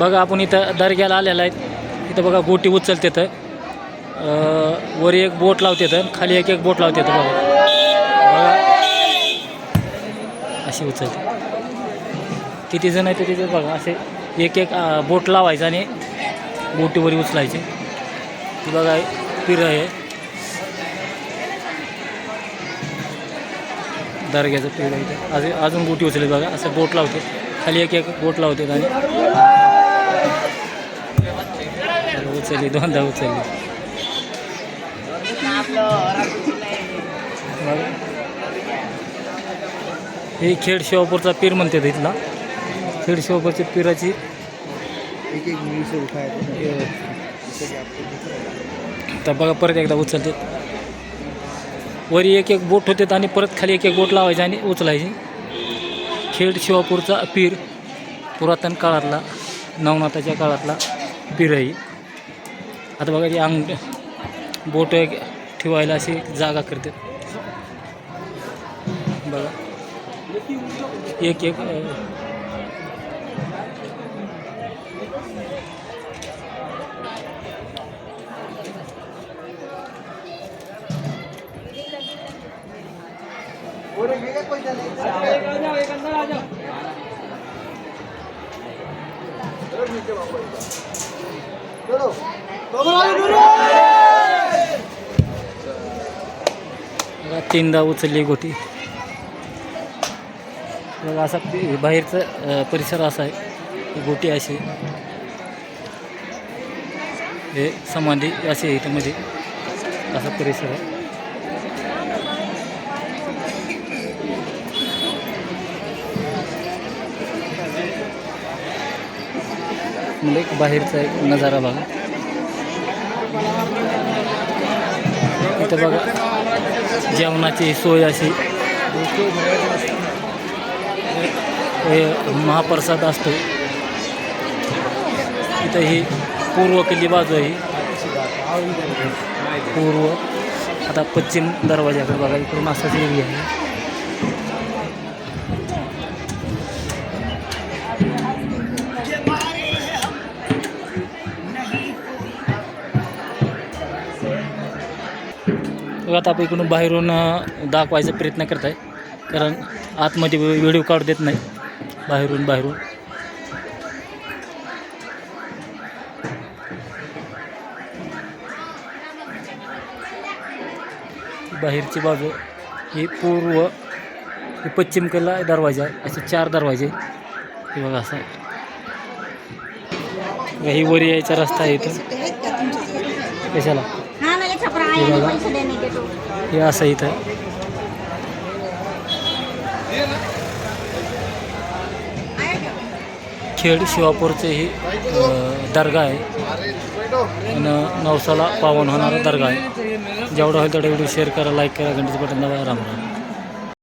बघा आपण इथं दर्ग्याला आलेला आहे इथं बघा गोटी उचलते तर वर एक बोट लावते तर खाली एक एक बोट लावते बघा. बघा. अशी उचलते. किती जण आहेत तिथे बघा असे एक एक बोट लावायचं आणि बोटीवर उचलायचे. ती बघा पिर आहे. दर्ग्याचं पिर आहे अजून अजून बोटी उचलली बघा. असं बोट लावते. खाली एक एक बोट लावते आणि उचलली दोनदा उचलली. हे खेड शिवापूरचा पीर म्हणते इथला. खेड शिवापूरच्या पिराची. तर बघा परत एकदा उचलते. वरी एक एक बोट होते आणि परत खाली एक एक बोट लावायची आणि उचलायची. खेड शिवापूरचा पीर पुरातन काळातला नवनाथाच्या काळातला पीर आहे. आता बघा अंग बोट ठेवायला अशी जागा करते. बघा. एक एक तीनदा उचलली गोटी. बघा असा बाहेरचा परिसर असा आहे. गोटी अशी. हे समाधी अशी आहे मध्ये. असा परिसर आहे. म्हणजे एक बाहेरचा एक नजारा बघा. इथं बघा जेवणाची सोय अशी. हे महाप्रसाद असतो. इथं ही पूर्व किल्ली बाजू आहे पूर्व आता पश्चिम दरवाजाकडे बघा इकडून असाच एरिया आहे. बघा आता आपण इकडून बाहेरून दाखवायचा प्रयत्न करत आहे कारण आतमध्ये व्हिडिओ काढू देत नाही. बाहेरून बाहेरून. बाहेरची बाजू ही पूर्व ही पश्चिमकडला दरवाजा आहे. असे चार दरवाजे हे बघा असा. आहे ही वर यायचा रस्ता आहे इथं. कशाला? हाँ हैं तो हे असं इथं. खेड शिवापूरचे ही दर्गा आहे. आणि नवसाला पावन होणारा दर्गा आहे. जेवढा होईल तेवढा व्हिडिओ शेअर करा लाईक करा घंटेचं बटन दाबा राम राम.